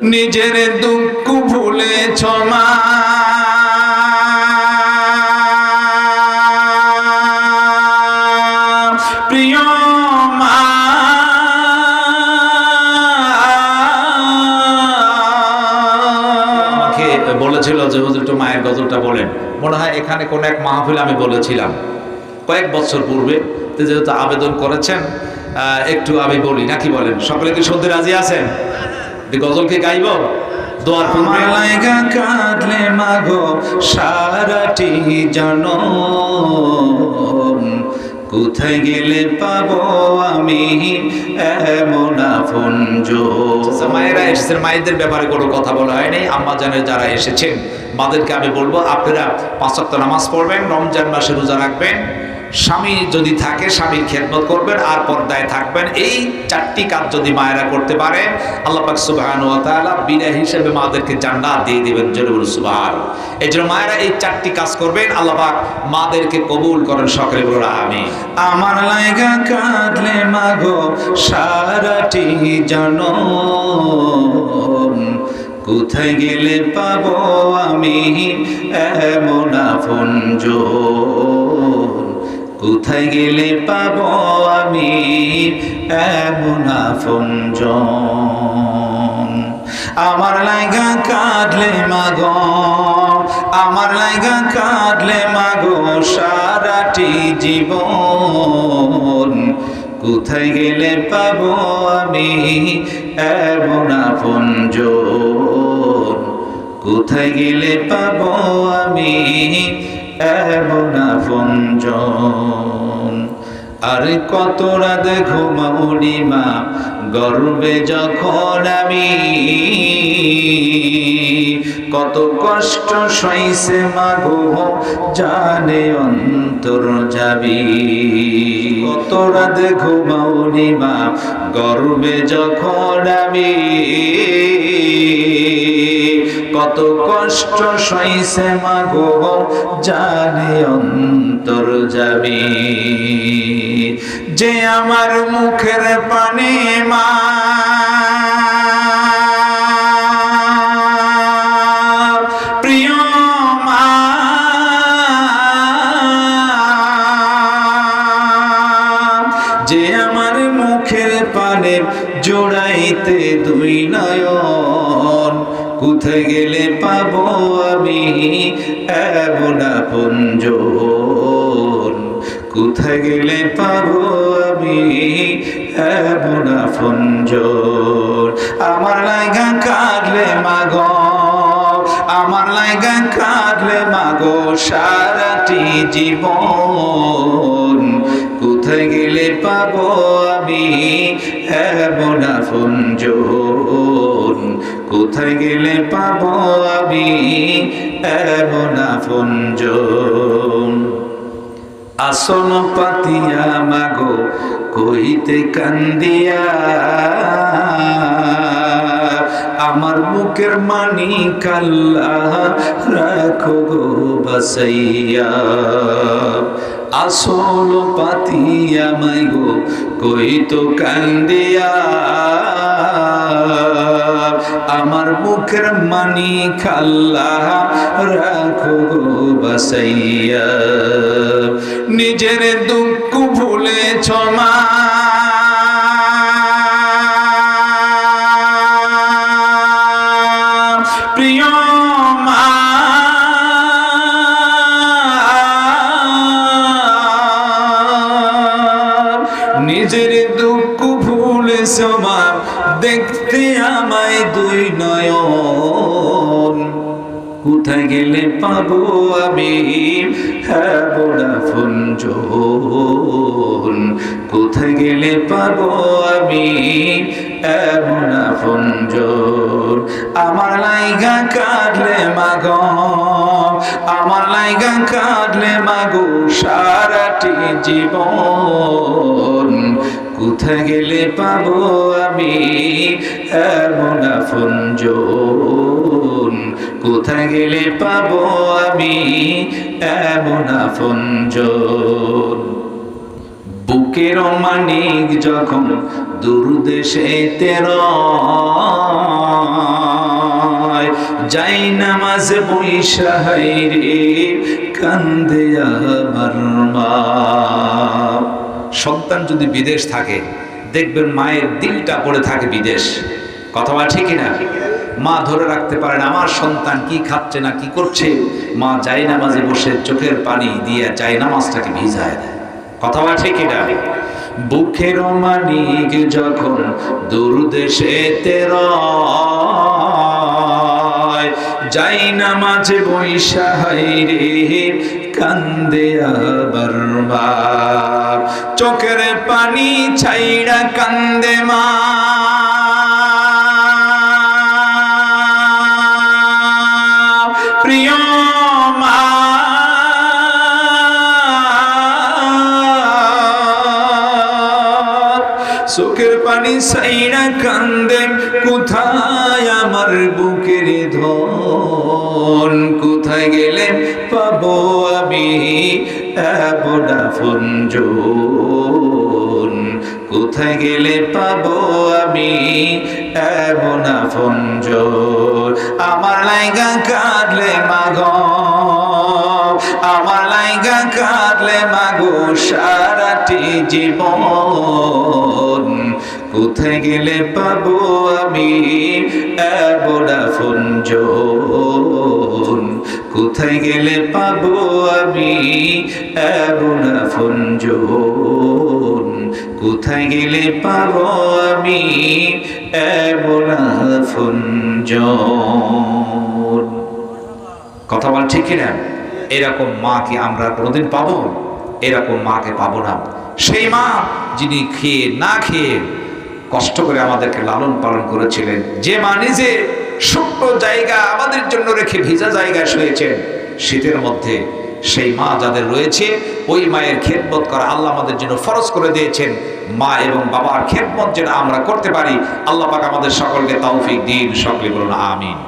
নিজের দুঃখ ভুলে মা প্রিয় মা, আমাকে বলেছিল যে মায়ের গজলটা বলেন। মনে হয় এখানে কোন এক মাহফিল আমি বলেছিলাম। কয়েক পূর্বে যেহেতু আবেদন করেছেন একটু আমি বলি, নাকি বলেন? সকলে কি শুনতে রাজি আছেন? গজল কি গাইব? দোয়ার পূর্বে মালাইগা কাঁদলে মাগো সারাটি জানো কোথায় গেলে পাবো আমি এমন আপন আচ্ছা, মায়েরা এসেছেন মায়েদের ব্যাপারে কোনো কথা বলা হয়নি আম্মা জানের যারা এসেছেন মাদেরকে আমি বলব আপনারা পাঁচ নামাজ পড়বেন রমজান মাসে রোজা রাখবেন। স্বামী যদি থাকে, স্বামীর খেদমত করবেন, আর পর্দায় থাকবেন। এই চারটি কাজ যদি মায়েরা করতে পারে, আল্লাহ পাক সুবহান তাআলা বিনা হিসেবে মাদেরকে জান্নাত দিয়ে দিবেন, জোরে বলুন সুবহান এই জন্য মায়েরা এই চারটি কাজ করবেন, আল্লাহ পাক মাদেরকে কবুল করেন, সকলে বলুন আমি আমার লাইগা কাঁদলে মাগো সারাটি জানো কোথায় গেলে পাবো আমি এমন আপন কোথায় গেলে পাব আমি? এমন আপন আমার লাইগা কাঁদলে মাগো, আমার লাইগা কাঁদলে মাগো সারাটি জীবন। কোথায় গেলে পাব আমি? এমন আপন কোথায় গেলে পাব আমি? আরে কত রাত ঘুমাউনি মা, গর্বে যখন আমি। কত কষ্ট সইছে মাগো জানে অন্তর যাবি। কত রাত ঘুমাউনি মা, গর্বে যখন আমি। কত কষ্ট সইছে মাগো, জানে অন্তর যাবি যে আমার মুখের পানে মা। যে আমার মুখের পানে জোড়াইতে দুই নয়ন। কোথায় গেলে পাবো আমি? এমন আপন কোথায় গেলে পাবো আমি? এমন আপন আমার লাইগা কাটলে মাগ, আমার লাইগা কাটলে মাগো সারাটি জীবন। কোথায় গেলে পাবো আমি। এমন আপন কোথায় গেলে পাবো আমি? এমন আপন আসন পাতিয়া মাগো, কইতে কান্দিয়া। আমার মুখের মানি কাল্লা, রাখো গো বাসাইয়া। আসল পাতিয়া মাই গো, কই তো কান্দিয়া আমার মুখের মানি খাল্লা রাখো গো বাসাইয়া। নিজের দুঃখ ভুলে মা দুই নয়ন। কোথায় গেলে পাবো আমি? হ্যাঁ বড়া ফঞ্জন কোথায় গেলে পাবো আমি? এমন ফঞ্জন আমার লাইগা কাটলে মাগ। আমার লাইগা কাটলে মাগো সারাটি জীবন। কোথায় গেলে পাবো আমি? এমন ফঞ্জন কোথায় গেলে পাবো আমি? এমন ফঞ্জন বুকের মানিক যখন দূর দেশে তেরা যাই নামাজ বৈশাহাই রে কান্দে আমার মা। সন্তান যদি বিদেশ থাকে, দেখবেন মায়ের দিলটা পড়ে থাকে বিদেশ। কথা বলা ঠিকই না মা ধরে রাখতে পারেন আমার সন্তান কি খাচ্ছে না কি করছে? মা যাই নামাজে বসে চোখের পানি দিয়ে যাই নামাজটাকে ভিজায় দেয়। কথা বলা ঠিকই না বুকের মানিক যখন দুর্দেশে তের যাই নামাজে বৈশাহ রে কান্দে আবার বাপ চোখের পানি ছাইড়া কান্দে মা চোখের পানি সাইরা কান্দে, কোথায় আমার বুকের ধন? কোথায় গেলে পাবো আমি ফঞ্জন কোথায় গেলে পাবো আমি এমনা ফঞ্জন আমার লাইগা কাটলে মাগ। আমার লাইগা কাটলে মাগো সারাটি জীবন। কোথায় গেলে পাবো আমি? বোডা ফঞ্জন কোথায় গেলে পাবো আমি? বোডা ফঞ্জন কোথায় গেলে পাবো আমি? বোডা ফঞ্জন কথা বল ঠিক কিনা? এরকম মাকে আমরা কোনোদিন পাবো? এরকম মাকে পাবো না। সেই মা যিনি খেয়ে না খেয়ে কষ্ট করে আমাদেরকে লালন পালন করেছিলেন, যে মা নিজে ছোট্ট জায়গা আমাদের জন্য রেখে ভিজা জায়গায় শুয়েছেন শীতের মধ্যে সেই মা যাদের রয়েছে, ওই মায়ের খেদমত করা আল্লাহ আমাদের জন্য ফরজ করে দিয়েছেন। মা এবং বাবার খেদমত যেন আমরা করতে পারি, আল্লাহ পাক আমাদের সকলকে তৌফিক দিন। সকলে বলুন, আমিন।